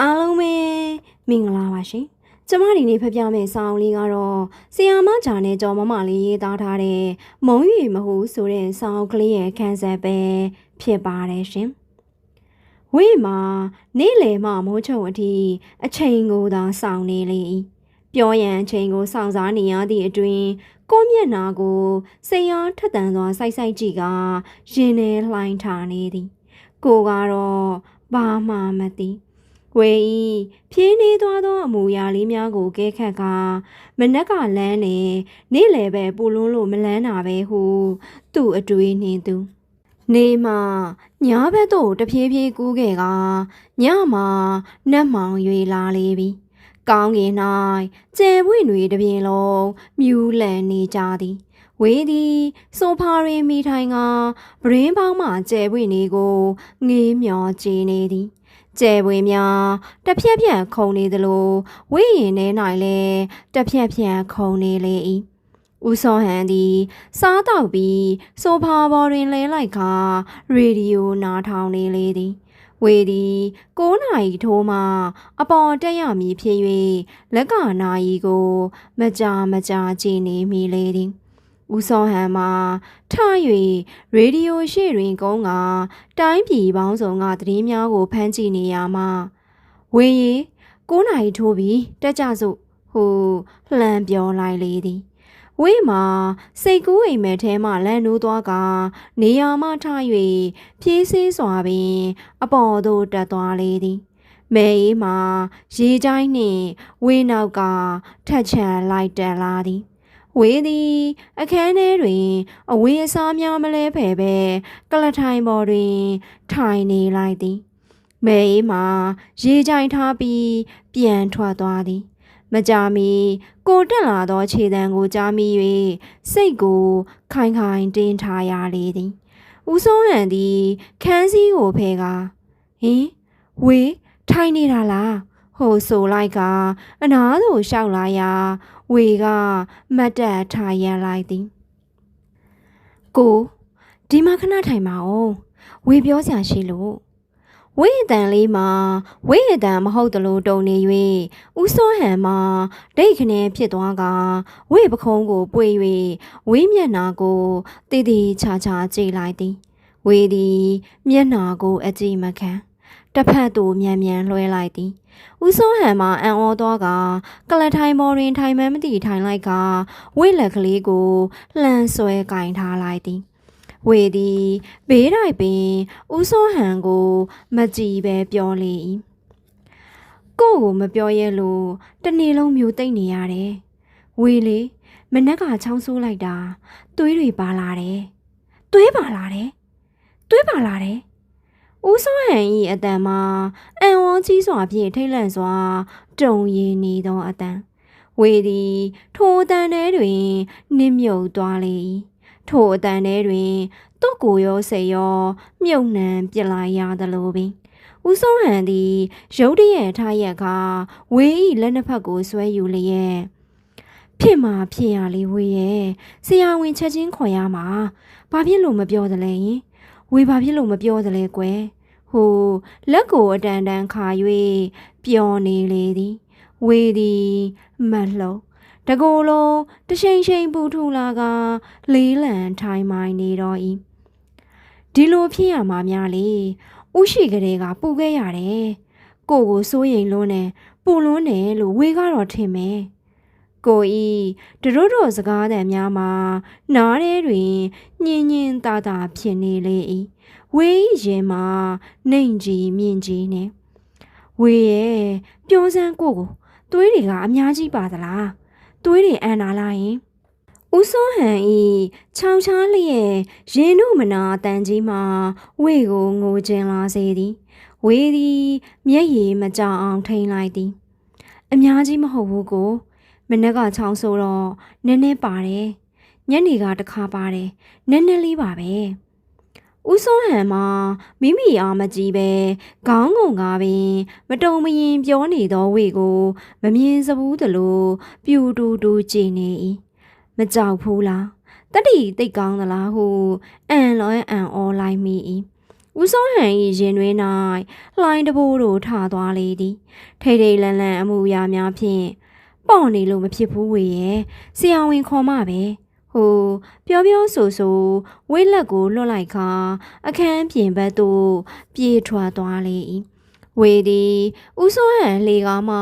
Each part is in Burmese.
အားလုံးပဲမင်္ဂလာပါရှင်ကျမဒီနေ့ဖပြမယ့်စာအုပ်လေးကတော့ဆီယာမဂျာနဲ့ကျော်မမလေးရေးသားထားတဲ့မုံရီမဟုဆိုတဲ့စာအုပ်ကလေးရဲ့ခန်းစားပဲဖြစ်ပါတယ်ရှင်ဝိမာနေ့လယ်မှမိုးချုံအထိအချိန်ကိုသာစောင့်နေလေ၏ပြောရန်အချိန်ကိုစောင့်စားနေရသည့်အတွင်ကိုမျက်နာကိုစိတ်အားထက်သန်စွာစိုက်စိုက်ကြည့်ကရင်ထဲလှိုင်းထားနေသည် ကိုကတော့ဘာမှမသိ ဝေဤဖြင်းနေသွားသောအမူအရာလေးများကိုကဲခတ်ကမနက်ကလန်းနေနေ့လယ်ပဲပူလွန်းလို့မလန်းတာပဲဟုသူ့အတွေးနှင်းသူနေမှာညာဘက်သို့တဖြည်းဖြည်းကူးခဲ့ကညမှာနတ်မောင်၍လာလေပြီကောင်းကင်၌ကျဲပွင့်တွေတစ်ပြင်လုံးမြူးလန်နေကြသည်ဝေးသည်ဆိုဖာတွင်မိထိုင်ကပရင်းပေါင်းမှကျဲပွင့်နေကိုငေးမျောကြည်နေသည် ကျဲပွင့်များတစ်ဖြက်ဖြက်ခုန်နေသလိုဝိရင်ထဲ၌လည်းတစ်ဖြက်ဖြက်ခုန်နေလေ၏ဦးစောဟန်သည် စားတောက်ပြီးဆိုဖာပေါ်တွင်လဲလိုက်ခါရေဒီယိုနားထောင်နေလေသည်ဝေသည်9နာရီထိုးမှအပေါ်တက်ရမည်ဖြစ်၍လက်ကနာရီကို မကြာမကြာကြည်နေမိလေသည် ဦးစောဟန်မှာထ၍ရေဒီယိုရှေ့တွင်ကုန်းကတိုင်းပြည်ပေါင်းစုံကသတင်းများကိုဖမ်းကြည့်နေရမှဝေရီ9နာရီထိုးပြီးတက်ကြစို့ဟုလှမ်းပြောလိုက်လေသည်ဝိမာစိတ်ကူးအိမ်မက်ထဲမှလန့်နိုးသွားကနေရာမှထ၍ဖြည်းစည်းစွာပင် အပေါ်သို့တက်သွားလေသည်မဲအေးမှာရေချိုင်းနှင့်ဝင်းနောက်ကထက်ချန်လိုက်တက်လာသည် ဝေးသည်အခန်းထဲတွင် အဝေးအစားများမလဲဖယ်ပဲကလထိုင်ပေါ်တွင် ထိုင်နေလိုက်သည်မဲအေးမှာရေချိုင်းထားပြီးပြန်ထွက်သွားသည်မကြာမီကိုတက်လာသောခြေတံကိုကြားမိ၍စိတ်ကိုခိုင်ခိုင်တင်းထားရလေသည်ဦးစိုးဟန်သည်ခန်းစည်းကိုဖဲကဟင်ဝေးထိုင်နေတာလား ဟိုဆိုလိုက်ကအနားသို့ရှောက်လာရာဝေကမတ်တက်ထားရန်လိုက်သည်ကိုဒီမှာခဏထိုင်ပါဦးဝေပြောစရာရှိလို့ဝိအတန်လေးမှာဝိအတန်မဟုတ်တလို့တုံနေ၍ဦးစောဟန်မှာဒိတ်ခနဲဖြစ်သွားကဝိပခုံးကိုပွေ၍ဝိမျက်နာကိုတည်တည်ချာချာကြည့်လိုက်သည်ဝေသည်မျက်နာကိုအကြည့်မခံတစ်ဖက်သို့မြန်မြန်လွှဲလိုက်သည် ဦးစောဟန်မှာအံ့ဩသွားကကလထိုင်ပေါ်တွင်ထိုင်မှန်းမသိထိုင်လိုက်ကဝိလက်ကလေးကိုလှမ်းဆွဲကင်ထားလိုက်သည်ဝေသည်ဘေးတိုင်ပင်ဦးစောဟန်ကို မကြည်ပဲပြောလေ၏ကို့ကိုမပြောရဲလို့တနေ့လုံးမျိုးသိမ့်နေရတယ်ဝေလေမနက်ကချောင်းဆိုးလိုက်တာသွေးတွေပါလာတယ်သွေးပါလာတယ်သွေးပါလာတယ် ဦးစောဟန်၏အတန်မှာအံ့ဩကြီးစွာဖြင့်ထိတ်လန့်စွာ တုံရည်နေသောအတန်ဝေသည်ထိုအတန်ထဲတွင် နစ်မြုပ်သွားလေ၏ထိုအတန်ထဲတွင်သူ့ကိုယ်ရောစိတ်ရောမြုပ်နှံပြစ်လိုက်ရသလိုပင်ဦးဆုံးဟန်သည်ရုတ်တရက်ထားရက်ကဝေဤလက်နှစ်ဖက်ကိုဆွဲယူလျက်ဖြစ်မှာဖြစ်ရလေဝေရဲ့ဆရာဝန်ချက်ချင်းခေါ်ရမှာဘာဖြစ်လို့မပြောသလဲယင် ဝေဘာဖြစ်လို့မပြောသလဲကွယ်ဟိုလက်ကိုအတန်တန်ခါ၍ပျော်နေလေသည်ဝေသည်မတ်လုံးတကိုယ်လုံးတရှိန်ရှိန်ပူထူလာက လေးလံထိုင်မိုင်းနေတော့၏ဒီလိုဖြစ်ရမှာများလေဥရှိကလေးကပူခဲ့ရတယ်ကိုကိုစိုးရိမ်လွန်းနေပူလွန်းနေလို့ဝေကတော့ထင်မယ် ကိုဤတို့တို့စကားသံများမှာ နားထဲတွင်ညင်ညင်တာတာဖြစ်နေလေ၏ဝေဤရင်မှာနှိမ်ကြီးမြင့်ကြီးနေဝေရဲ့ပြောစမ်းကိုကိုသွေးတွေကအများကြီးပါသလားသွေးတွေအန်နာလာရင်ဦးစောဟန်ဤခြောင်ချားလျက်ရင်တို့မနာအတန်ကြီးမှာဝေကိုငိုကျင်လာစေသည်ဝေသည်မျက်ရည်မကြအောင်ထိန်လိုက်သည် အများကြီးမဟုတ်ဘူးကို မနေ့ကချောင်းဆိုတော့နည်းနည်းပါတယ်ညနေကတစ်ခါပါတယ်နည်းနည်းလေးပါပဲဦးစောဟန်မှာမိမိအားမကြည့်ပဲခေါင်းငုံကားပင်မတုံမရင်ပြောနေသောဝေကိုမမြင်စဘူးသလိုပြူတူတူကြည်နေ၏မကြောက်ဘူးလားတတိတိတ်ကောင်းသလားဟုအံလွန်အံဩလိုက်မိ၏ဦးစောဟန်၏ရင်တွင်၌လှိုင်းတဘိုးတို့ထသွားလေသည်ထိတ်ထိတ်လန့်လန့်အမှုအရာများဖြင့် ပေါ့နေလို့မဖြစ်ဘူးဝေရဲ့ဆရာဝန်ခေါ်မှပဲဟိုပြောပြောဆိုဆိုဝိလက်ကိုလွတ်လိုက်ခါအခန်းပြင်ဘက်သို့ပြေးထွက်သွားလေ၏ဝေသည်ဦးစောဟန်လေကားမှ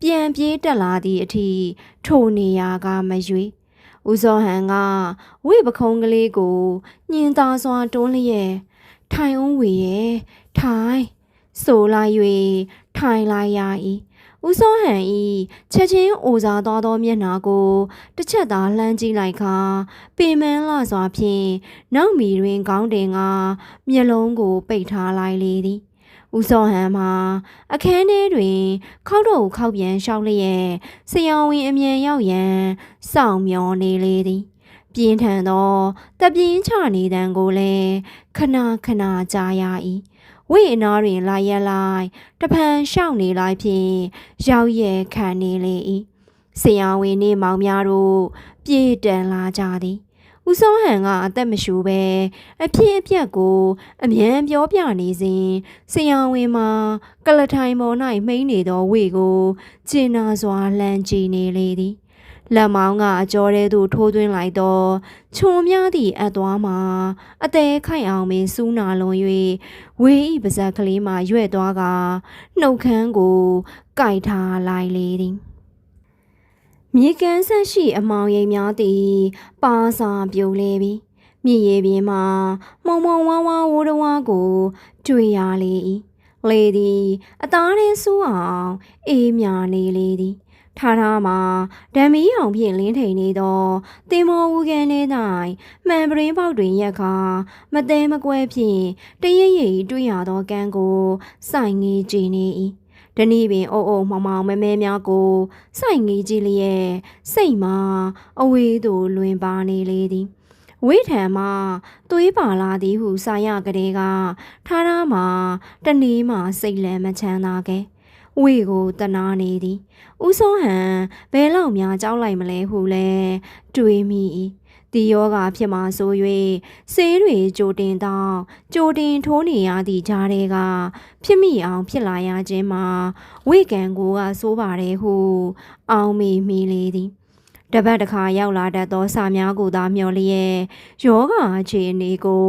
ပြန်ပြေးတက်လာသည့်အထိထိုနေရာကမရွေဦးစောဟန်ကဝိပခုံးကလေးကိုညင်သာစွာတွန်းလျက်ထိုင်အောင်ဝေရဲ့ထိုင်ဆိုလိုက်၍ထိုင်လိုက်ရ၏ ဦးစောဟန်ဤချက်ချင်းအိုစားသွားသောမျက်နှာကိုတစ်ချက်သာလှမ်းကြည့်လိုက်ခါပင်မန်းလာစွာဖြင့်နောက်မီတွင်ခေါင်းတင်ကမျက်လုံးကိုပိတ်ထားလိုက်လေသည်ဦးစောဟန်မှာအခန်းထဲတွင် ခောက်တော့ခောက်ပြန်လျှောက်လျက်ဆရာဝန်အမြန်ရောက်ရန်စောင့်မျောနေလေသည် ပြင်းထန်သောတပြင်းချနေတံကိုလည်းခဏခဏကြားရ၏ ဝိအနာတွင်လာရက်လိုက်တဖန်ရှောက်နေလိုက်ဖြင့်ရောက်ရဲခံနေလေ၏ဆရာဝန်နှင့်မောင်များတို့ပြေးတန်လာကြသည်ဦးစောဟန်ကအသက်မရှူပဲအဖြစ်အပျက်ကို အမြန်ပြောပြနေစဉ်ဆရာဝန်မှာကလထိုင်ပေါ်၌မှိန်နေသောဝေကိုကျင်နာစွာလှမ်းကြည့်နေလေသည် လက်မောင်းကအကျော်ထဲသို့ထိုးသွင်းလိုက်တော့ခြုံများသည့်အသွားမှာအသေးခိုင်အောင်ပင်စူးနာလွန်၍ဝေဤပါဇက်ကလေးမှရွဲ့သွားကနှုတ်ခမ်းကိုကိုက်ထားလိုက်လေသည်မြေကမ်းဆက်ရှိအမောင်ရိပ်များသည်ပါစာပြိုလေပြီမြေရည်ပြင်မှာမှုံမှုံဝါးဝါးဝိုးတဝါကို တွေ့ရလေ၏လေသည်အသားရင်းစူးအောင်အေးမြနေလေသည် ထားထားမှာဓမ္မီအောင်ဖြင့်လင်းထိန်နေသောတင်မောဝူကန်ထဲ၌မှန်ပရင်းပေါက်တွင်ရက်ခါမသေးမကွဲဖြင့်တရရိပ်တွေ့ရသောကန်းကိုစိုင်ငေးကြည့်နေ၏ဒဏီပင်အုပ်အုပ်မောင်မောင်မဲမဲများကိုစိုင်ငေးကြည့်လျက်စိတ်မှာအဝေးသို့လွင်ပါနေလေသည်ဝိထံမှသွေးပါလာသည်ဟုစာရကလေးကထားထားမှာတနည်းမှစိတ်လည်းမချမ်းသာခဲ့ ဝေကိုတနာနေသည်ဦးစောဟန်ဘယ်လောက်များကြောက်လိုက်မလဲဟုလဲတွေးမိ၏ဒီယောဂဖြစ်မှဆို၍ဆေးတွေကြိုတင်တော့ကြိုတင်ထိုးနေရသည့်ကြားတွေကဖြစ်မိအောင်ဖြစ်လာရခြင်းမှာဝိကံကိုကစိုးပါတယ်ဟု အောင်မိမိလေသည်တပတ်တစ်ခါရောက်လာတတ်သောစာများကိုသာမျှော်လျက်ယောဂအခြေအနေကို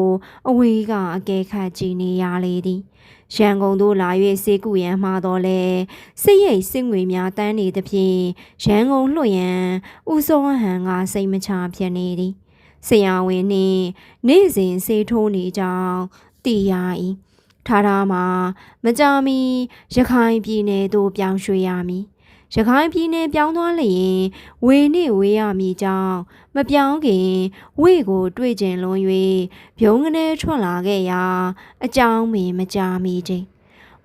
အဝေးကအကဲခတ်ကြည့်နေရလေသည် ရန်ကုန်သို့လာ၍စေကူရန်မှာတော့လဲစိတ်ရိတ်စစ်ငွေများတန်းနေသဖြင့်ရန်ကုန်လွှတ်ရန်ဦးစောဟန်ကစိတ်မချဖြစ်နေသည်ဆရာဝန်နှင့်နေ့စဉ်စေထိုးနေကြောင်းသိရ၏ထားထားမှာမကြမီရခိုင်ပြည်နယ်သို့ပြောင်းရွှေ့ရမည် ရခိုင်ပြည်နယ်ပြောင်းသွားလျင်ဝေနှင့်ဝေးရမည်ကြောင်းမပြောင်းခင်ဝေကို တွေ့ကျင်လွန်၍ပြုံးကနေထွက်လာခဲ့ရာအကြောင်းမင်မကြမီချင်း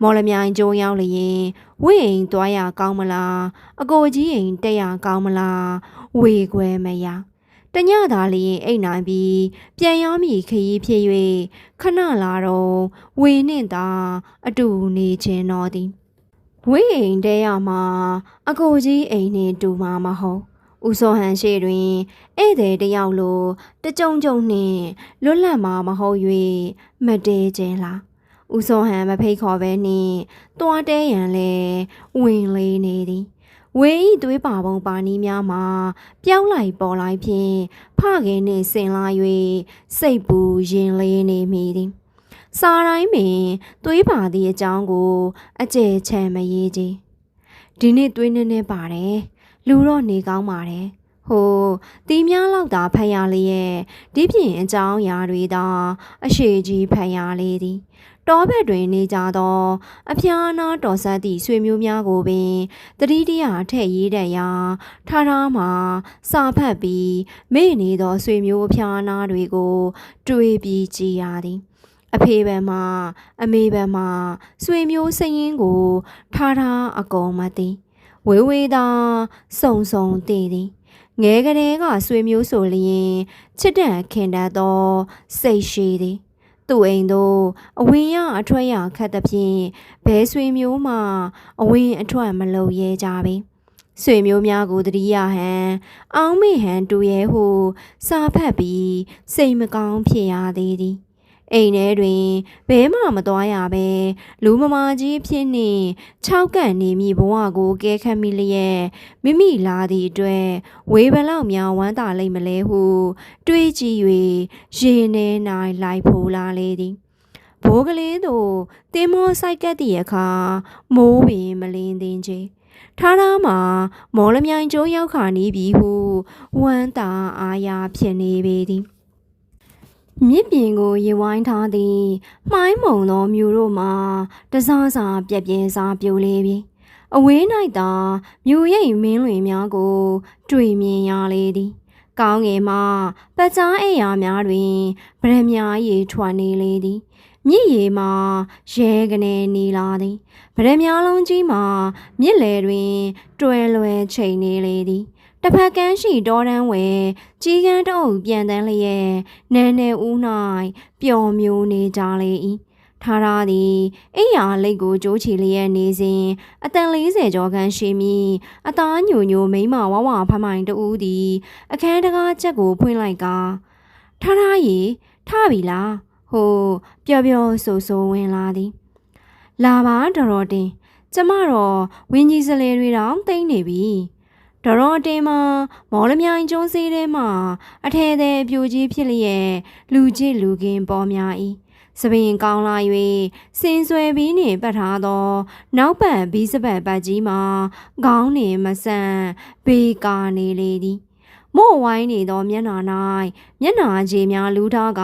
မော်လမြိုင်ကျုံရောက်လျင်ဝေအိမ်သွားရကောင်းမလားအကိုကြီးအိမ်တက်ရကောင်းမလားဝေခွဲမရတညသာလျင်အိမ်နိုင်ပြီးပြန်ရောမိခရီးဖြစ်၍ခဏလာတော့ဝေနှင့်သာအတူနေခြင်းတော်သည် ဝိအိမ်တဲရမှာအကိုကြီးအိမ်နှင့်တူမှာမဟုတ်ဦးစောဟန်ရှိတွင်ဧည့်သည်တယောက်လိုတကြုံကြုံနှင့်လွတ်လပ်မှာမဟုတ်၍မတဲခြင်းလားဦးစောဟန်မဖိတ်ခေါ်ပဲနှင့်တွားတဲရန်လဲဝင်လေးနေသည်ဝေဤသွေးပါပုံပါနီးများမှာပြောင်းလိုက်ပေါ်လိုက်ဖြင့်ဖခင်နှင့်ဆင်လာ၍စိတ်ပူရင်လေးနေမိသည် စာတိုင်းပင်သွေးပါသည့်အကြောင်းကို အကျယ်ချဲ့မရေးကြည်ဒီနေ့သွေးနည်းနည်းပါတယ်လူတော့နေကောင်းပါတယ်ဟိုတီးများလောက်သာဖတ်ရလျက်ဒီပြင်အကြောင်းအရာတွေသာအရှိကြီးဖတ်ရလေသည်တောဘက်တွင်နေကြသော အဖျားနာတော်ဆက်သည့်ဆွေမျိုးများကိုပင်တတိတရထည့်ရေးတဲ့ရာထားထားမှာစာဖတ်ပြီးမေ့နေသောဆွေမျိုးအဖျားနာတွေကို တွေးပြီးကြည်ရသည် အဖေဘက်မှအမေဘက်မှဆွေမျိုးစရင်ကိုထားထားအကုန်မသိဝေဝေသာစုံစုံတည်သည်ငဲကလေးကဆွေမျိုးဆိုလျင်ချစ်တဲ့ခင်တတ်သောစိတ်ရှိသည်သူ့အိမ်သို့အဝင်ရအထွက်ရခတ်သဖြင့်ဘဲဆွေမျိုးမှအဝင်အထွက်မလုပ်ရဲကြပေဆွေမျိုးများကိုတတိယဟန်အောင်းမေဟန်တူရဲဟုစာဖတ်ပြီးစိတ်မကောင်းဖြစ်ရသေးသည် အိမ်ထဲတွင်ဘဲမှမသွားရပဲလူမမာကြီးဖြစ်နှင့်၆ကန့်နေမိဘဝကိုကဲခတ်မိလျက်မိမိလာသည့်အတွက်ဝေဘလောက်များဝမ်းသာလိမ့်မလဲဟုတွေးကြည့်၍ရေနေနိုင်လိုက်ဖိုးလာလေသည်ဘိုးကလေးတို့တင်းမောဆိုင်ကပ်သည့်အခါမိုးပင်မလင်းသေးချေထားသားမှာမော်လမြိုင်ကျိုးရောက်ခါနေပြီဟုဝမ်းသာအားရဖြစ်နေပေသည် မြစ်ပြင်ကိုရေဝိုင်းထားသည်မှိုင်းမုံသောမြို့တို့မှာတစားစာပြက်ပြင်းစားပြိုလေပြီအဝေး၌သာမြို့ရိပ်မင်းလွင်များကို တွေ့မြင်ရလေသည်ကောင်းငယ်မှပတ်ကြားအိယာများတွင်ဗရမ ्या ရေထွက်နေလေသည်မြစ်ရေမှာရဲကနေနေလာသည်ဗရမ ्या လုံးကြီးမှာမြစ်လေတွင် တွဲလွယ်ချိန်နေလေသည် တစ်ဖက်ကန်းရှိတောတန်းဝဲကြီးကန်းတအုပ်ပြန်တန်းလျက်နန်းနေဦး၌ပျော်မျိုးနေကြလေ၏ထားရသည်အိယာလိတ်ကိုကြိုးချီလျက်နေစဉ်အတန်40ကျော်ခန်းရှိမိအသားညိုညိုမိမဝဝဖမိုင်တူးသည်အခန်းတကားချက်ကိုဖွင့်လိုက်ကထားရရီထပြီလားဟိုပျော်ပျော်ဆူဆူဝင်လာသည်လာပါတော်တော်တင် ကျမတော့ဝင်းကြီးစလဲတွေတောင်တိမ့်နေပြီ ဒေါ်တော်တင်မှာမော်လမြိုင်ကျွန်းစည်းထဲမှာအထဲသေးပြိုကြီးဖြစ်လျက်လူကြည့်လူကင်းပေါ်များ၏စပင်ကောင်းလာ၍စင်ဆွဲပြီးနှင့်ပတ်ထားသော နောက်ပတ်ဘီးစပတ်ပတ်ကြီးမှာခေါင်းနှင့်မဆန့်ဘေးကာနေလေသည်မို့ဝိုင်းနေသောမျက်နှာ၌မျက်နှာခြေများလူထားက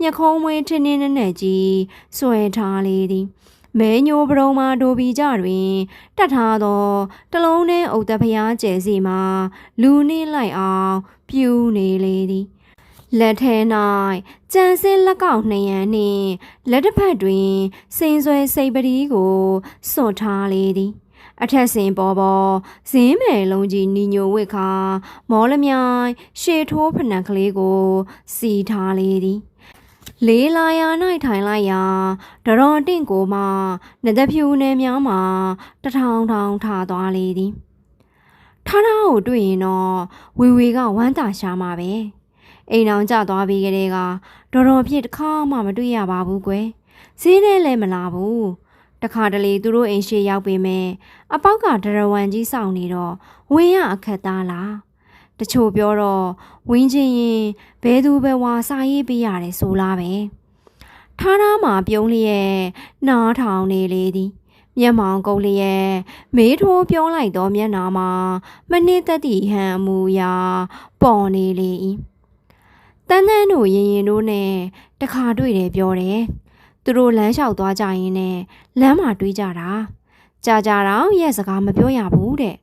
မျက်ခုံးမွေးထင်းထင်းနဲ့နဲ့ကြီးဆွဲထားလေသည် မဲညိုပရုံမာဒိုဘီကြတွင်တတ်ထားသောတလုံးနှင့်အုတ်တဖျားကျဲစီမှာလူနှင်းလိုက်အောင်ပြူနေလေသည်လက်ထဲ၌ကြံစင်းလက်ကောက်နှရံနှင့်လက်တစ်ဖက်တွင်စင်ဆွဲစိတ်ပတိကိုစွန့်ထားလေသည်အထက်စင်ပေါ်ပေါ်ဇင်းမယ်လုံးကြီးနီညိုဝစ်ခါမော်လမြိုင်ရှေထိုးဖနက်ကလေးကိုစီထားလေသည် လေးလာယာ၌ထိုင်လိုက်ရာဒရော်တင့်ကိုမှနဒဖြူနယ်များမှာတထောင်ထောင်ထသွားလေသည်ထားထားကိုတွေ့ရင်တော့ဝေဝေကဝမ်းသာရှာမှာပဲအိမ်အောင်ကျသွားပြီးကလေးကဒေါ်တော်ဖြစ်တစ်ခါမှမတွေ့ရပါဘူးကွယ်ဈေးထဲလည်းမလာဘူးတခါတလေသူတို့အိမ်ရှိရောက်ပေမဲ့အပေါက်ကဒရဝံကြီးစောင့်နေတော့ဝင်ရအခက်သားလား တချို့ပြောတော့ဝင်းချင်းရင်ဘဲသူပဲဝါစာရေးပေးရတယ်ဆိုလားပဲထားထားမှာပြုံးလျက်နားထောင်နေလေသည်မျက်မှောင်ကုပ်လျက်မေးထိုးပြောလိုက်တော့မျက်နာမှာမနစ်သက်သည့်ဟန်အမူအရာပေါ်နေလေ၏တန်းတန်းတို့ရင်ရင်တို့နဲ့တခါတွေ့တယ်ပြောတယ်သူတို့လမ်းလျှောက်သွားကြရင်နဲ့လမ်းမှာတွေးကြတာကြာကြာတော့ရဲ့စကားမပြောရဘူးတဲ့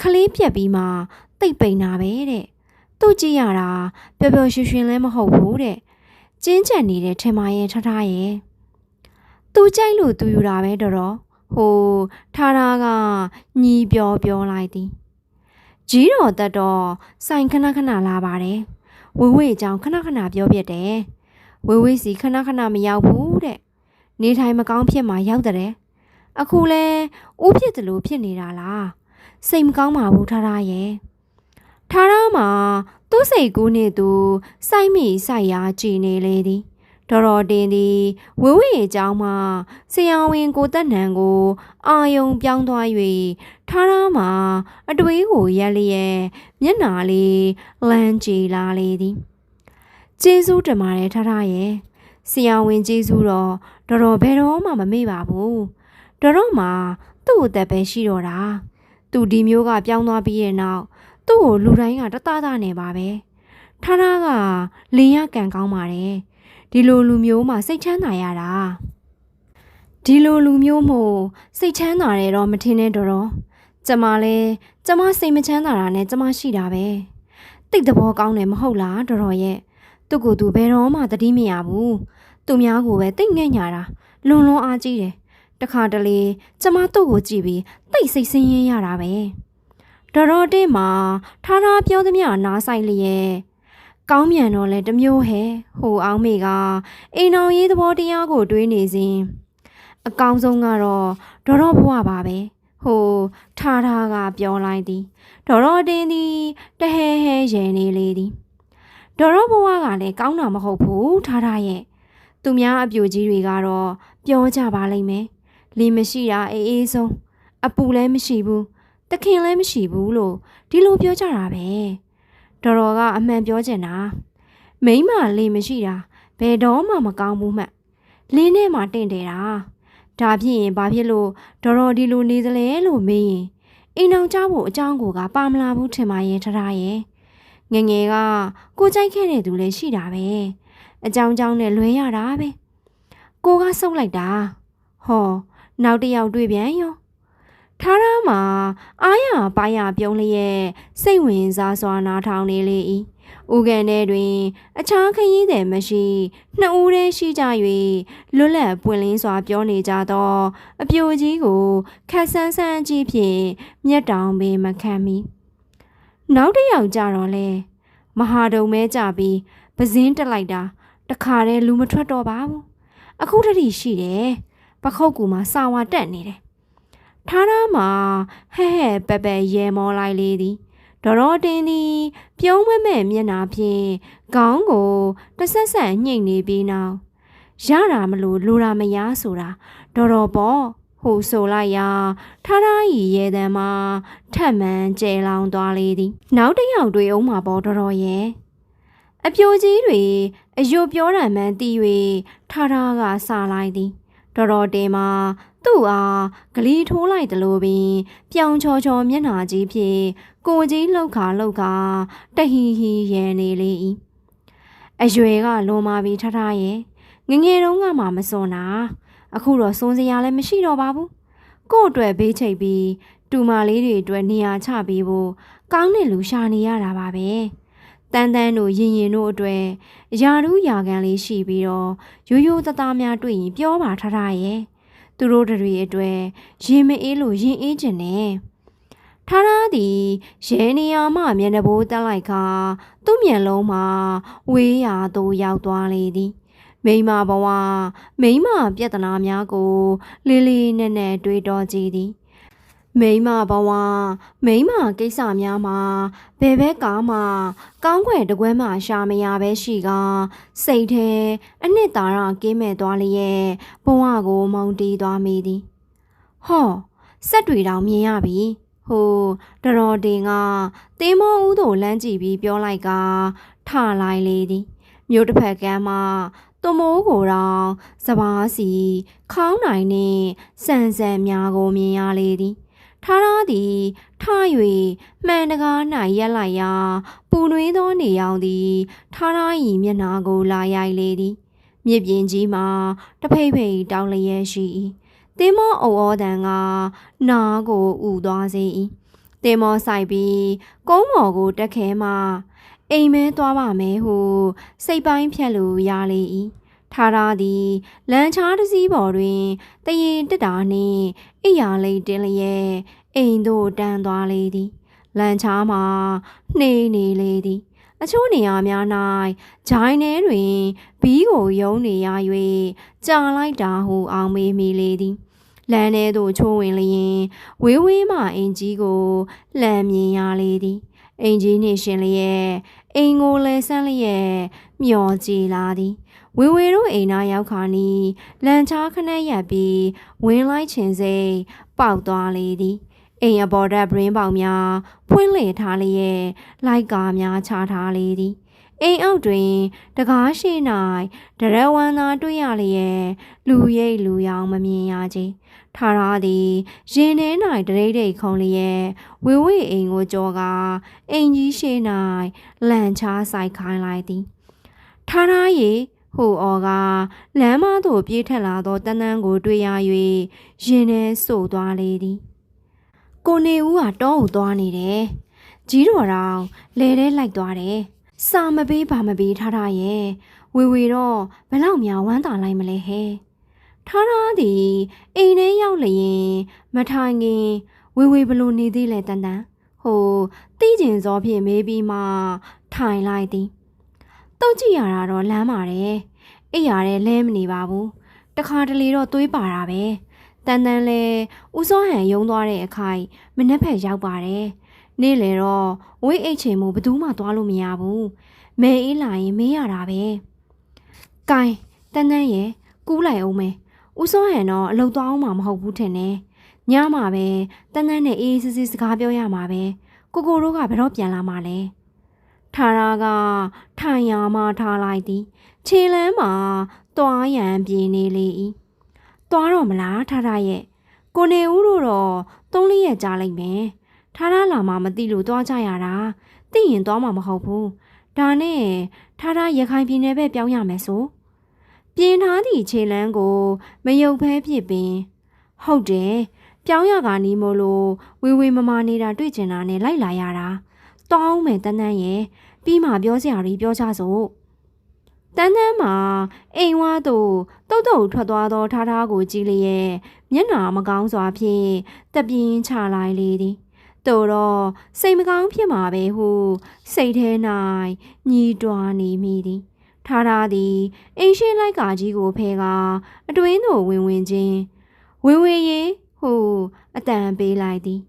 ခလေးပြက်ပြီးမှ တိတ်ပိန်တာပဲတဲ့သူ့ကြည့်ရတာပျော်ပျော်ရွှင်ရွှင်လည်းမဟုတ်ဘူးတဲ့ကျင်းချန်နေတဲ့ထင်မရဲ့ထထားရဲ့သူကြိုက်လို့သူယူတာပဲတော်တော်ဟိုထားထားကညီပြောပြောလိုက်သည်ကြီးတော်တက်တော့ဆိုင်ခဏခဏလာပါတယ်ဝေဝေအကြောင်းခဏခဏပြောပြတယ်ဝေဝေစီခဏခဏမရောက်ဘူးတဲ့နေထိုင်မကောင်းဖြစ်မှရောက်တဲ့အခုလဲဦးဖြစ်တယ်လို့ဖြစ်နေတာလားစိတ်မကောင်းပါဘူးထားထားရဲ့ ထားထားမှာသူ့စိတ်ကူးနေသူစိုက်မိစိုက်ရာကြည်နေလေသည်တော်တော်တင်သည်ဝေဝေအကြောင်းမှဆရာဝန်ကိုတက်နံကို အာယုံပြောင်းသွား၍ထားထားမှာအတွေးကိုရက်လျက်မျက်နာလေးလမ်းကြည်လာလေသည်ကျေးဇူးတင်ပါတယ်ထားထားရဲ့ဆရာဝန်ကျေးဇူးတော့တော်တော်ဘယ်တော့မှမမေ့ပါဘူးတော်တော်မှသူ့အသက်ပဲရှိတော့တာသူဒီမျိုးကပြောင်းသွားပြီးရဲ့နောက် သူ့ကိုလူတိုင်းကတသားသားနေပါပဲထားထားကလင်းရကန်ကောင်းပါတယ်ဒီလိုလူမျိုးမှစိတ်ချမ်းသာရတာဒီလိုလူမျိုးမို့စိတ်ချမ်းသာတယ်တော့မထင်နဲ့တော်တော်ကျမလဲကျမစိတ်မချမ်းသာတာနဲ့ကျမရှိတာပဲတိတ်တဘောကောင်းတယ်မဟုတ်လားတော်တော်ရဲ့သူ့ကိုယ်သူဘယ်တော့မှတတိမရဘူးသူများကိုပဲတိတ်ငဲ့ညာတာလွန်လွန်အားကြီးတယ်တခါတလေကျမသူ့ကိုကြည့်ပြီးတိတ်စိတ်ဆင်းရဲရတာပဲ တော်တော်တင်းမှာထားထားပြောသမျှနားဆိုင်လျက်ကောင်းမြန်တော့လဲတမျိုးဟဲဟိုအောင်မေကအိမ်အောင်ရေးသဘောတရားကိုတွေးနေစဉ်အကောင်းဆုံးကတော့ဒေါ်တော့ဘဝပါပဲဟိုထားထားကပြောလိုက်သည်ဒေါ်တော့တင်းသည်တဟဲဟဲရဲနေလေသည်ဒေါ်တော့ဘဝကလည်းကောင်းတာမဟုတ်ဘူးထားထားရဲ့သူများအပြိုကြီးတွေကတော့ပြောကြပါလိမ့်မယ်လီမရှိတာအေးအေးဆုံးအပူလည်းမရှိဘူး တခင်လည်းမရှိဘူးလို့ဒီလိုပြောကြတာပဲတော်တော်ကအမှန်ပြောချင်တာမိန်းမလေးမရှိတာဘယ်တော့မှမကောင်းဘူးမှတ်လင်းနဲ့မှတင့်တယ်တာဒါဖြစ်ရင်ဘာဖြစ်လို့တော်တော်ဒီလိုနေသလဲလို့မေးရင်အိမ်အောင်ကြဖို့အကြောင်းကိုကပါမလာဘူးထင်ပါရဲ့ထထရဲ့ငယ်ငယ်ကကိုကြိုက်ခဲ့တဲ့သူလည်းရှိတာပဲအကြောင်းကြောင်းနဲ့လွဲရတာပဲကိုကစုပ်လိုက်တာဟောနောက်တစ်ယောက်တွေ့ပြန်ရော ထားရမှာအားရပါရပြုံးလျက်စိတ်ဝင်စားစွာနားထောင်နေလေ၏ဥကန်ထဲတွင် အခြားခရီးသည်မရှိနှစ်ဦးတည်းရှိကြ၍လွတ်လပ်ပွင့်လင်းစွာပြောနေကြသော အပြိုကြီးကိုခက်ဆန်းဆန်းကြီးဖြင့်မျက်တောင်ပင်မခံမီနောက်တစ်ယောက်ကြတော့လေမဟာဒုံမဲကြပြီးပဇင်းတက်လိုက်တာတခါတည်းလူမထွက်တော့ပါဘူးအခုတည်းရှိတယ်ပခုတ်ကူမှာစာဝါတက်နေတယ် ထားထားမှာဟဲ့ဟဲ့ပက်ပက်ရဲမောလိုက်လေသည်ဒေါ်တော်တင်သည်ပြုံးမဲ့မဲ့မျက်နာဖြင့်ခေါင်းကိုတဆက်ဆက်ညှိနေပြီးနောက်ရတာမလို့လိုတာမရဆိုတာဒေါ်တော်ပေါ့ဟိုဆိုလိုက်ရာထားထားဤရဲတမ်းမှာထက်မှန်ကျဲလောင်သွားလေသည်နောက်တစ်ယောက်တွေ့အောင်မှာပေါ့ဒေါ်တော်ရဲ့အပြိုကြီးတွေအယုတ်ပြောတံမှန်းတီး၍ထားထားကစလိုက်သည်ဒေါ်တော်တင်မှာ သူ့အားဂလီထိုးလိုက်သလိုပင်ပြောင်ချော်ချော်မျက်နှာကြီးဖြင့်ကိုကြီးလှုပ်ခါလှုပ်ခါတဟီဟီရဲနေလေ၏အရွယ်ကလွန်မာပြီးထထရဲ့ငငယ်တုန်းကမှမစွန်တာအခုတော့စွန်စရာလည်းမရှိတော့ပါဘူးကို့အတွက်ဘေးချိတ်ပြီးတူမလေးတွေအတွက်နေရာချပေးဖို့ကောင်းတဲ့လူရှာနေရတာပါပဲတန်တန်းတို့ရင်ရင်တို့အတွက်ယာရူးယာကန်လေးရှိပြီးတော့ရိုးရိုးသားသားများတွေ့ရင်ပြောပါထထရဲ့ သူတို့တွေအတွက်ရင်မအေးလို့ရင်အေးကျင်တယ်ထားထားသည်ရဲနေရာမှမျက်နှာပိုးတက်လိုက်ခါသူ့မျက်လုံးမှာဝေးရာသို့ရောက်သွားလေသည်မိမဘဝမိမပြဿနာများကို လေးလေးနက်နက်တွေးတောကြည့်သည် မိမဘဝမိမကိစ္စများမှာဘယ်ဘက်ကမှကောင်းခွင့်တကွဲမှရှာမရပဲရှိကစိတ်ထဲအနှစ်သာရကင်းမဲ့သွားလျက်ဘဝကိုမုံတီးသွားမိသည်ဟောစက်တွေတောင်မြင်ရပြီဟိုတတော်တင်ကတင်းမောဦးတို့လမ်းကြည့်ပြီးပြောလိုက်ကထလိုက်လေသည်မြို့တစ်ဖက်ကမ်းမှာတမိုးကိုတောင်စပားစီခေါင်းနိုင်နှင့်စံစံများကိုမြင်ရလေသည် ထားထားသည်ထ၍မှန်တကား၌ရက်လိုက်ရာပူနွေးသောနေရောင်သည်ထားထား၏မျက်နာကိုလာရိုက်လေသည်မြစ်ပြင်ကြီးမှာတဖိတ်ဖိတ်တောင်းလျက်ရှိ၏တင်းမောအုံဩတန်ကနားကိုဥသွားစေ၏တင်းမောဆိုင်ပြီးကုန်းမော်ကိုတက်ခဲမှအိမ်မဲသွားပါမယ်ဟုစိတ်ပိုင်းဖြတ်လို့ရလေ၏ ထားထားသည်လမ်းချားတစ်စီးပေါ်တွင်တရင်တက်တာနှင့်အိယာလိတ်တင်းလျက်အိမ်သို့တန်းသွားလေသည်လမ်းချားမှာနှေးနေလေသည်အချို့နေရာများ၌ဂျိုင်းထဲတွင်ဘီးကိုယုံနေရ၍ကြာလိုက်တာဟုအောင်မေးမိလေသည်လမ်းထဲသို့ချိုးဝင်လျင်ဝေးဝေးမှအင်ကြီးကိုလှမ်းမြင်ရလေသည်အင်ကြီးနှင့်ရှင်လျက် အိမ်ကိုလဲဆန်းလျက်မျောကြည်လာသည်ဝေဝေတို့အိမ်နာရောက်ခါနီလန်ချားခနဲ့ရပ်ပြီးဝင်းလိုက်ချင်စိတ်ပေါက်သွားလေသည်အိမ်အပေါ်ဓာတ်ပရင်းပေါင်များဖွင့်လှစ်ထားလျက်လိုက်ကားများချထားလေသည်အိမ်အောက်တွင်တကားရှိ၌ဒရဝန္သာတွေ့ရလျက်လူရိတ်လူရောင်မမြင်ရကြ ထားရသည်ရင်ထဲ၌တရိတ်တိတ်ခုံလျက်ဝေဝေအိမ်ကိုကြောကားအိမ်ကြီးရှိ၌လန့်ချားဆိုင်ခိုင်းလိုက်သည်ထားရ၏ဟိုအော်ကလမ်းမသို့ပြေးထက်လာသောတန်းတန်းကိုတွေ့ရ၍ရင်ထဲစို့သွားလေသည်ကိုနေဦးကတောအုပ်သွားနေတယ်ကြီးတော်တောင်လဲထဲလိုက်သွားတယ်စာမပေးပါမပေးထားထားရဲ့ဝေဝေတော့ဘလောက်များဝမ်းသာလိုက်မလဲဟဲ့ ထားထားသည်အိမ်ထဲရောက်လျင်မထိုင်ခင်ဝေဝေဘလို့နေသေးလဲတန်တန်ဟိုတီးကျင်စောဖြင့်မေးပြီးမှထိုင်လိုက်သည်တုတ်ကြည့်ရတာတော့လမ်းပါတယ်အိပ်ရတဲ့လဲမနေပါဘူးတခါတလေတော့သွေးပါတာပဲတန်တန်လဲဦးစောဟန်ယုံသွားတဲ့အခိုက်မနှက်ဖက်ရောက်ပါတယ်နေ့လေတော့ဝိတ်အိတ်ချိန်မို့ဘယ်သူမှသွားလို့မရဘူးမဲအေးလာရင်မေးရတာပဲကင်တန်းတန်းရဲ့ကူးလိုက်အောင်မယ် ဦးစောဟန်တော့အလုပ်သွားအောင်မှာမဟုတ်ဘူးထင်တယ်ညမှာပဲတန်းတန်းနဲ့အေးအေးဆေးဆေးစကားပြောရမှာပဲကိုကိုတို့ကဘယ်တော့ပြန်လာမှာလဲထာရာကထိုင်ရာမှထားလိုက်သည်ခြေလမ်းမှာတွားရန်ပြေနေလေ၏တွားတော့မလားထာရာရဲ့ကိုနေဦးတို့တော့သုံးလေးရက်ကြာလိုက်မယ်ထာရာလာမှမသိလို့တွားကြရတာသိရင်တွားမှာမဟုတ်ဘူးဒါနဲ့ထာရာရခိုင်ပြည်နယ်ပဲပြောင်းရမယ်ဆို ပြင်းထားသည့်ခြေလန်းကိုမယုံဖဲဖြစ်ပင် ဟုတ်တယ်ပြောင်းရကနီးမို့လို့ဝေဝေမမနေတာတွေ့ကျင်တာနဲ့လိုက်လာရတာတောင်းမယ်တန်းတန်းရဲ့ပြီးမှပြောစရာတွေပြောချစို့တန်းတန်းမှာအိမ်ဝါသို့တုတ်တုတ်ထွက်သွားသောထားထားကိုကြည့်လျက်မျက်နာမကောင်းစွာဖြင့်တပြင်းချလိုက်လေသည်တို့တော့စိတ်မကောင်းဖြစ်မှာပဲဟုစိတ်ထဲ၌ညီးတွားနေမိသည် ထားထားသည်အိမ်ရှိလိုက်ကာကြီးကိုဖဲကအတွင်းသို့ဝင်ဝင်ချင်းဝင်ဝင်ရေဟုအတန်ပေးလိုက်သည်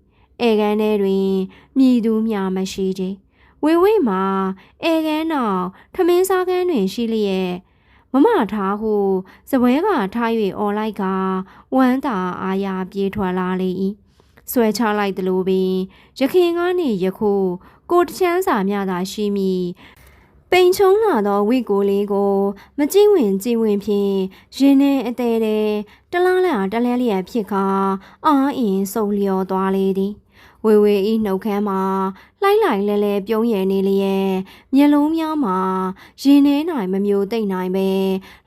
ဧကန်ထဲတွင်မြည်သူမျှမရှိချေဝေဝေမှာဧကန်နောက်ထမင်းစားကန်းတွင်ရှိလျက်မမထားဟုစပွဲကထား၍អော်လိုက်ကဝမ်းသာအာရပြေးထွက်လာလေ၏ဆွဲချလိုက်သလိုပင်ရခင်ကားနှင့်ယခုကိုတချမ်းစာများသာရှိမိ ပိန်ချုံလာသောဝိကိုလေးကို မကြည့်ဝင်ကြည့်ဝင်ဖြင့်ရင်ထဲအသေးသေးတလားလာတလဲလျက်ဖြစ်ခါအာအင်းစုံလျော်သွားလေသည်ဝေဝေဤနှုတ်ခမ်းမှာလှိုက်လိုက်လဲလဲပြုံးရည်နေလျက်မျက်လုံးများမှာရင်ထဲ၌မမျိုးသိမ့်နိုင်ပဲ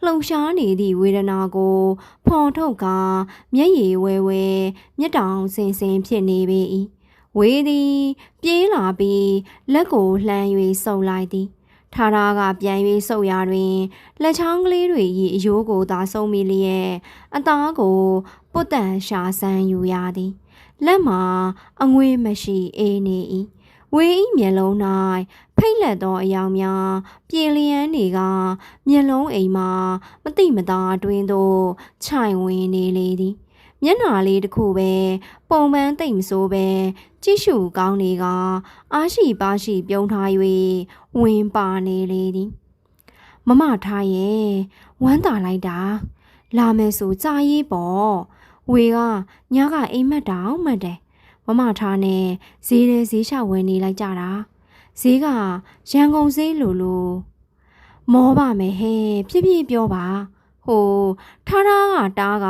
လှုပ်ရှားနေသည့်ဝေဒနာကိုဖော်ထုတ်ကာမျက်ရည်ဝဲဝဲမျက်တောင်ဆင်ဆင်ဖြစ်နေပေ၏ဝေသည် ပြေးလာပြီးလက်ကိုလှမ်း၍ဆုပ်လိုက်သည် ထာရာကပြန်၍ဆုပ်ရာတွင်လက်ချောင်းကလေးတွေ၏အယိုးကိုသာဆုံးမိလျက်အသားကိုပုတ်တန်ရှာဆန်းယူရသည်လက်မှာအငွေးမရှိအေးနေ၏ဝေဤမျက်လုံး၌ဖိတ်လက်သောအယောင်များပြင်လျန်းနေကမျက်လုံးအိမ်မှာမတိမတာအတွင်းသို့ခြိုင်ဝင်နေလေသည် မျက်နှာလေးတစ်ခုပဲပုံပန်းတိတ်မဆိုးပဲကြည့်ရှုကောင်းနေကအားရှိပါရှိပြုံးထား၍ဝင်ပါနေလေသည်မမထားရဲ့ဝမ်းသာလိုက်တာလာမယ်ဆိုကြာရေးပေါ့ဝေကညကအိမ်မက်တောင်မှတ်တယ်မမထားနဲ့ဈေးထဲဈေးချဝယ်နေလိုက်ကြတာဈေးကရန်ကုန်ဈေးလိုလိုမောပါမယ်ဟဲ့ဖြစ်ဖြစ်ပြောပါ ဟိုထားထားကတားက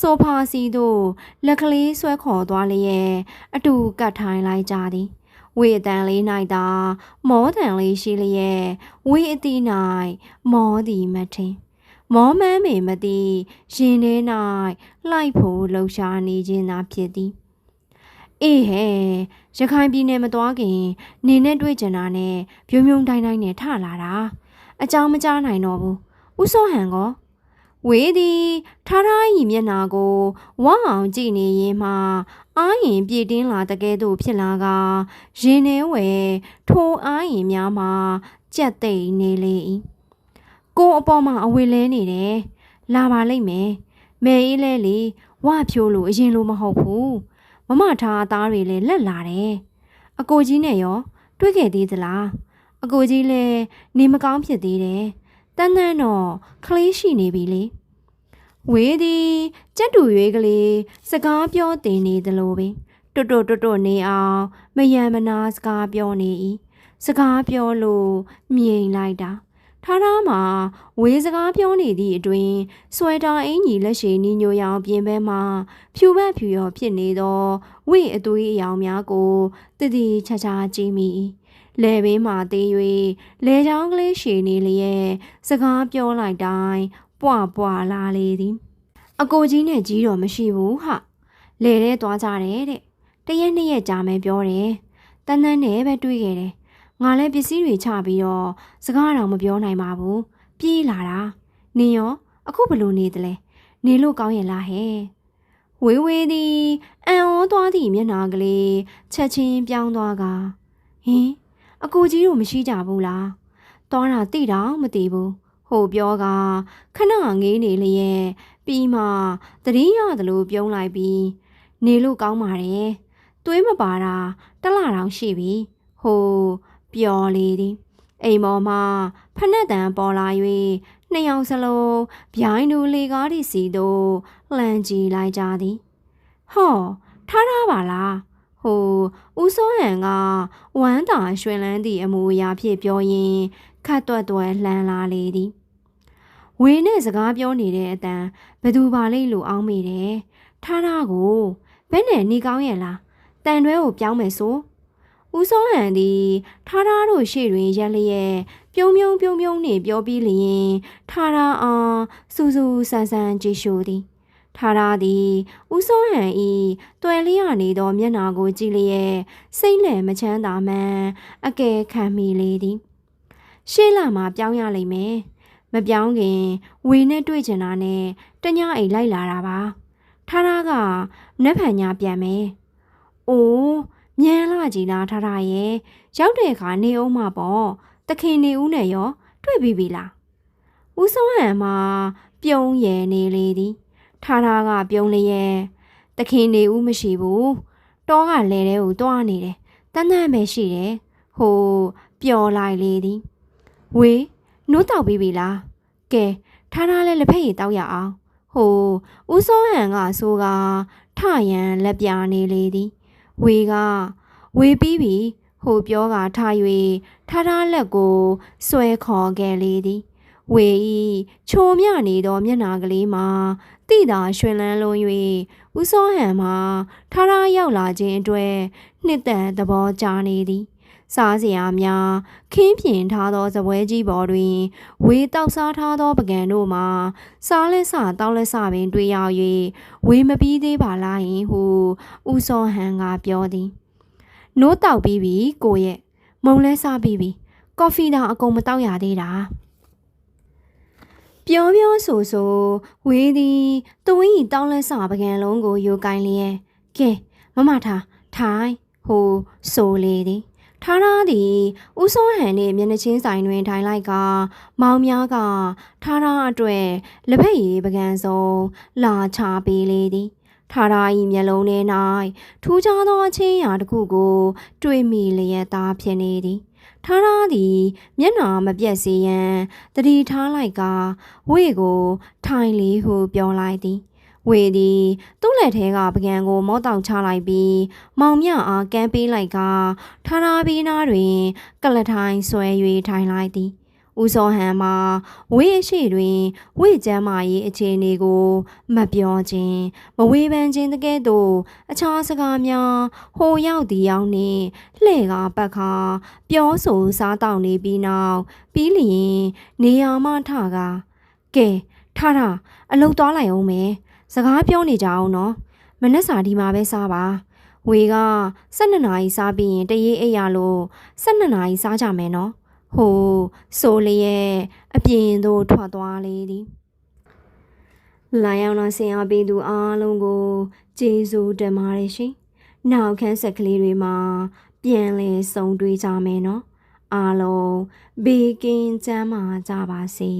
ဆိုဖာစီတို့လက်ကလေးဆွဲခေါ်သွားလျက်အတူကတ်ထိုင်လိုက်ကြသည်ဝေအတန်လေး၌သာမောတန်လေးရှိလျက်ဝေအတိ၌မောသည်မထင်မောမန်းမေမသိရင်ထဲ၌လိုက်ဖို့လှူရှားနေခြင်းသာဖြစ်သည်အေးဟဲ့ရခိုင်ပြည်နယ်မသွားခင် နေနဲ့တွေ့ကြတာနဲ့ပြုံးပြုံးတိုင်းတိုင်းနဲ့ထလာတာအကြောင်းမကြားနိုင်တော့ဘူးဥစောဟန်ကော ဝေးသည်ထားထားဤမျက်နာကိုဝမ်းအောင်ကြည့်နေရင်မှအာရင်ပြေတင်းလာတကဲ့သို့ဖြစ်လာကရင်ထဲဝဲထိုအာရင်များမှာကြက်သိမ့်နေလေ၏ကိုအပေါ်မှာအဝေလဲနေတယ်လာပါလိမ့်မယ်မဲအေးလဲလေဝဖြိုးလို့အရင်လိုမဟုတ်ဘူးမမထားအသားတွေလည်းလက်လာတယ်အကိုကြီးနဲ့ရော တွေ့ခဲ့သေးသလားအကိုကြီးလည်းနေမကောင်းဖြစ်သေးတယ် တန်းတန်းတော့ခလေးရှိနေပြီလေဝေးသည်ကြက်တူရွေးကလေးစကားပြောတင်နေသလိုပင်တွတ်တွတ်တွတ်တွတ်နေအောင်မယံမနာစကားပြောနေ၏စကားပြောလို့မြင်လိုက်တာထားထားမှာဝေးစကားပြောနေသည့်အတွင်ဆွဲတာအင်ကြီးလက်ရှိနီညိုရောင်ပြင်ပန်းမှာဖြူဘက်ဖြူရောဖြစ်နေသောဝိအသွေးအယောင်များကိုတည်တည်ချာချာကြည့်မိ၏ လဲဘေးမှသေး၍လဲချောင်းကလေးရှည်နေလျက်စကားပြောလိုက်တိုင်းပွားပွားလာလေသည် အကိုကြီးနဲ့ကြီးတော့မရှိဘူးဟာလဲတဲ့သွားကြတယ်တဲ့တရက်နှစ်ရက်ကြာမယ်ပြောတယ်တန်းတန်းနဲ့ပဲတွေးခဲ့တယ်ငါလည်းပစ္စည်းတွေချပြီးတော့စကားတော့မပြောနိုင်ပါဘူးပြေးလာတာနင်ရောအခုဘလို့နေသလဲနေလို့ကောင်းရဲ့လားဟဲ့ဝေးဝေးသည်အံ့ဩသွားသည့်မျက်နှာကလေးချက်ချင်းပြောင်းသွားကဟင် အကူကြီးတို့မရှိကြဘူးလားသွားတာတိတော့မသိဘူးဟိုပြောကခဏငေးနေလျက်ပြီးမှသတရင်ရသလိုပြုံးလိုက်ပြီးနေလို့ကောင်းပါတယ်သွေးမပါတာတလတောင်ရှိပြီဟိုပျော်လေသည်အိမ်ပေါ်မှဖက်နှက်တံပေါ်လာ၍နှစ်ယောက်စလုံးဗျိုင်းတူလေကားဒီစီတို့လှမ်းကြည့်လိုက်ကြသည်ဟောထားထားပါလား ဟိုဦးစောဟန်ကဝမ်းသာရွှင်လန်းသည့်အမူအရာဖြင့်ပြောရင်းခတ်တွက်တွက်လှမ်းလာလေသည်ဝေနဲ့စကားပြောနေတဲ့အတန်ဘသူပါလိမ့်လို့အောင်းမိတယ်ထားထားကိုဘယ်နဲ့နေကောင်းရဲ့လားတန်တွဲကိုပြောင်းမယ်ဆိုဦးစောဟန်သည်ထားထားတို့ရှေ့တွင်ရက်လျက်ပြုံးပြုံးပြုံးပြုံးနေပြောပြီးလျင်ထားထားအောင်စူးစူးဆန်းဆန်းကြည့်ရှုသည် ထားထားသည်ဦးစောဟန်ဤတွယ်လျက်နေသောမျက်နာကိုကြည့်လျက်စိတ်လည်းမချမ်းသာမှန်အကယ်ခံမိလေသည်ရှေ့လာမှာပြောင်းရလိမ့်မယ်မပြောင်းခင်ဝေနဲ့တွေ့ချင်တာနဲ့တညအိမ်လိုက်လာတာပါထားထားကနက်ဖန်ညာပြန်မယ်အိုးမြန်လာကြည်လားထားထားရဲ့ရောက်တဲ့အခါနေအောင်မှာပေါ့တခင်နေဦးနဲ့ရော တွေ့ပြီပြီလားဦးစောဟန်မှာပြုံးရယ်နေလေသည် ထားထားကပြုံးလျက်တခင်နေဦးမရှိဘူးတောကလဲတဲ့ကိုတွားနေတယ်တန်းတန်းပဲရှိတယ်ဟိုပျော်လိုက်လေသည်ဝေးနိုးတောက်ပြီပြီလားကဲထားထားလဲလက်ဖက်ရည်တောက်ရအောင်ဟိုဦးစောဟန်ကဆိုကထရန်လက်ပြနေလေသည်ဝေကဝေပြီးပြီဟိုပြောကထား၍ထားထားလက်ကိုဆွဲခေါ်ခဲ့လေသည်ဝေဤချိုမြနေသောမျက်နာကလေးမှာ တိတာရွှင်လန်းလုံး၍ဦးစောဟန်မှာထားထားရောက်လာခြင်းအတွက်နှစ်သက်သဘောကျနေသည်စားစရာများခင်းပြင်ထားသောစပွဲကြီးပေါ်တွင် ဝေတောက်စားထားသောပကံတို့မှာစားလက်စတောက်လက်စပင်တွေ့ရ၍ဝေမပြီးသေးပါလားယင်ဟုဦးစောဟန်ကပြောသည်နိုးတောက်ပြီးပြီကိုရဲ့မုံလဲစားပြီးပြီကော်ဖီတောင်အကုန်မတောက်ရသေးတာ ပြောပြောဆိုဆိုဝေးသည်သူဝင်းတောင်းလဲစာပကံလုံးကိုယူကင်လျက်ကဲမမထားထိုင်ဟိုဆိုလေသည်ထားထားသည်ဦးစောဟန်နှင့်မျက်နှချင်းဆိုင်တွင်ထိုင်လိုက်ကမောင်များကထားထားအတွက်လက်ဖက်ရည်ပကံစုံလာချပေးလေသည်ထားထား၏မျက်လုံးထဲ၌ထူးခြားသောအချင်းရာတစ်ခုကို တွေ့မိလျက်သားဖြစ်နေသည် ထားထားသည်မျက်နှာမပြတ်စေရန်တတိထားလိုက်ကဝေကို ထိုင်လေးဟုပြောလိုက်သည်ဝေသည်သူ့လက်ထဲကပကံကို မော့တောင်ချလိုက်ပြီးမောင်မြအားကမ်းပေးလိုက်ကထားထားပြီးနားတွင် ကလထိုင်ဆွဲ၍ထိုင်လိုက်သည် ဦးစောဟန်မှာဝေးအရှိတွင် ဝေးကျမ်းမာရေးအခြေအနေကိုမပြောခြင်းမဝေဖန်ခြင်းတကဲ့သို့အခြားစကားများဟိုရောက်ဒီရောက်နှင့်လှဲ့ကားပတ်ခါပြောဆိုစားတောက်နေပြီးနောက်ပြီးလျင်နေရာမှထကကဲထထအလုတ်သွားလိုက်အောင်မယ်စကားပြောနေကြအောင်နော်မနှက်စာဒီမှာပဲစားပါဝေက12နာရီစားပြီးရင်တရေအိပ်ရလို့12နာရီစားကြမယ်နော် ဟိုဆိုလျက်အပြင်သို့ထွက်သွားလေသည်လာရောက်လာဆင်အားပေးသူအားလုံးကိုကျေးဇူးတင်ပါတယ်ရှင်နောက်ခန်းဆက်ကလေးတွေမှာပြန်လည်ဆုံတွေ့ကြမယ်နော်အားလုံးဘေးကင်းကျန်းမာကြပါစေ